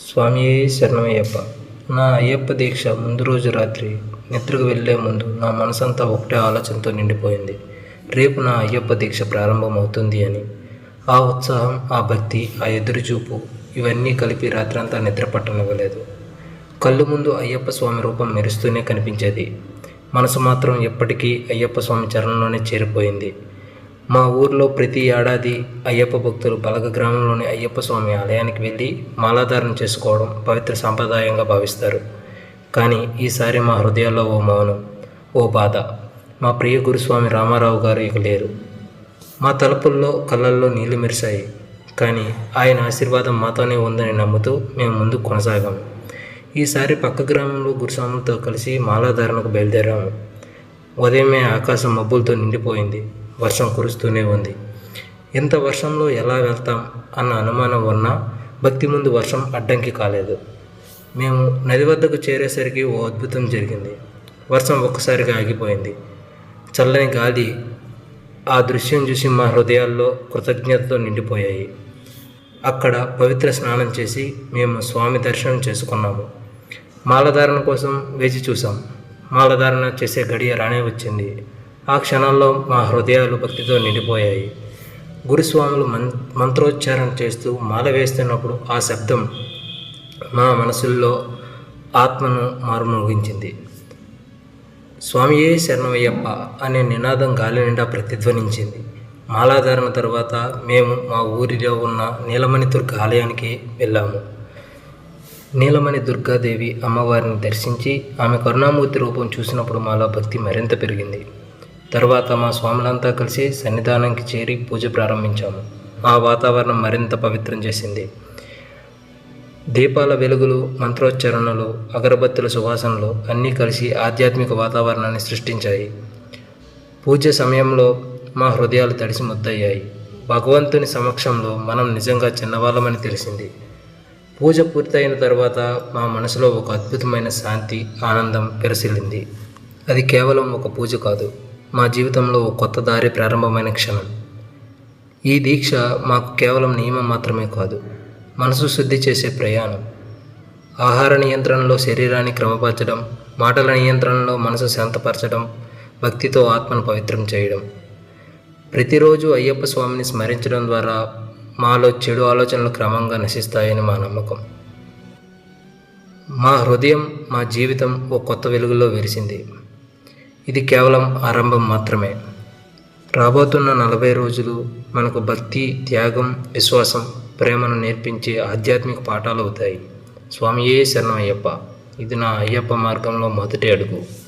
స్వామియే శరణమయ్యప్ప. నా అయ్యప్ప దీక్ష ముందు రోజు రాత్రి నిద్రకు వెళ్ళే ముందు నా మనసంతా ఒకటే ఆలోచనతో నిండిపోయింది. రేపు నా అయ్యప్ప దీక్ష ప్రారంభమవుతుంది అని. ఆ ఉత్సాహం ఆ భక్తి ఆ ఎదురుచూపు ఇవన్నీ కలిపి రాత్రంతా నిద్ర పట్టనివ్వలేదు. కళ్ళు ముందు అయ్యప్ప స్వామి రూపం మెరుస్తూనే కనిపించేది. మనసు మాత్రం ఎప్పటికీ అయ్యప్ప స్వామి చరణంలోనే చేరిపోయింది. మా ఊర్లో ప్రతి ఏడాది అయ్యప్ప భక్తులు బలగ గ్రామంలోని అయ్యప్ప స్వామి ఆలయానికి వెళ్ళి మాలాధారణ చేసుకోవడం పవిత్ర సాంప్రదాయంగా భావిస్తారు. కానీ ఈసారి మా హృదయాల్లో ఓ మౌనం ఓ బాధ. మా ప్రియ గురుస్వామి రామారావు గారు ఇక లేరు. మా తలుపుల్లో కళ్ళల్లో నీళ్ళు మెరిశాయి. కానీ ఆయన ఆశీర్వాదం మాతోనే ఉందని నమ్ముతూ మేము ముందుకు కొనసాగాము ఈసారి పక్క గ్రామంలో గురుస్వాములతో కలిసి మాలాధారణకు బయలుదేరాము. ఉదయమే ఆకాశం మబ్బులతో నిండిపోయింది. వర్షం కురుస్తూనే ఉంది. ఇంత వర్షంలో ఎలా వెళ్తాం అన్న అనుమానం ఉన్నా భక్తి ముందు వర్షం అడ్డంకి కాలేదు. మేము నది వద్దకు చేరేసరికి ఓ అద్భుతం జరిగింది. వర్షం ఒక్కసారిగా ఆగిపోయింది. చల్లని గాలి ఆ దృశ్యం చూసి మా హృదయాల్లో కృతజ్ఞతతో నిండిపోయాయి. అక్కడ పవిత్ర స్నానం చేసి మేము స్వామి దర్శనం చేసుకున్నాము. మాలధారణ కోసం వేచి చూసాం మాలధారణ చేసే గడియ రానే వచ్చింది. ఆ క్షణాల్లో మా హృదయాలు భక్తితో నిండిపోయాయి. గురుస్వాములు మం మంత్రోచ్చారణ చేస్తూ మాల వేస్తున్నప్పుడు ఆ శబ్దం మా మనసుల్లో ఆత్మను మారుమోగించింది. స్వామియే శరణమయ్యప్ప అనే నినాదం గాలి నిండా ప్రతిధ్వనించింది. మాలాధారణ తర్వాత మేము మా ఊరిలో ఉన్న నీలమణి దుర్గ ఆలయానికి వెళ్ళాము. నీలమణి దుర్గాదేవి అమ్మవారిని దర్శించి ఆమె కరుణామూర్తి రూపం చూసినప్పుడు మాలో భక్తి మరింత పెరిగింది. తర్వాత మా స్వాములంతా కలిసి సన్నిధానానికి చేరి పూజ ప్రారంభించాము. ఆ వాతావరణం మరింత పవిత్రం చేసింది. దీపాల వెలుగులు మంత్రోచ్చారణలు అగరబత్తుల సువాసనలు అన్నీ కలిసి ఆధ్యాత్మిక వాతావరణాన్ని సృష్టించాయి. పూజ సమయంలో మా హృదయాలు తడిసి ముద్దయ్యాయి. భగవంతుని సమక్షంలో మనం నిజంగా చిన్నవాళ్ళమని తెలిసింది. పూజ పూర్తయిన తర్వాత మా మనసులో ఒక అద్భుతమైన శాంతి ఆనందం పెరసిల్లింది. అది కేవలం ఒక పూజ కాదు. మా జీవితంలో ఒక కొత్త దారి ప్రారంభమైన క్షణం. ఈ దీక్ష మాకు కేవలం నియమం మాత్రమే కాదు మనసు శుద్ధి చేసే ప్రయాణం. ఆహార నియంత్రణలో శరీరాన్ని క్రమపరచడం మాటల నియంత్రణలో మనసు శాంతపరచడం భక్తితో ఆత్మను పవిత్రం చేయడం. ప్రతిరోజు అయ్యప్ప స్వామిని స్మరించడం ద్వారా మాలో చెడు ఆలోచనలు క్రమంగా నశిస్తాయని మా నమ్మకం. మా హృదయం మా జీవితం ఓ కొత్త వెలుగులో విరిసింది. ఇది కేవలం ఆరంభం మాత్రమే. రాబోతున్న నలభై రోజులు మనకు భక్తి త్యాగం విశ్వాసం ప్రేమను నేర్పించే ఆధ్యాత్మిక పాఠాలు అవుతాయి. స్వామియే శరణం అయ్యప్ప ఇది నా అయ్యప్ప మార్గంలో మొదటి అడుగు.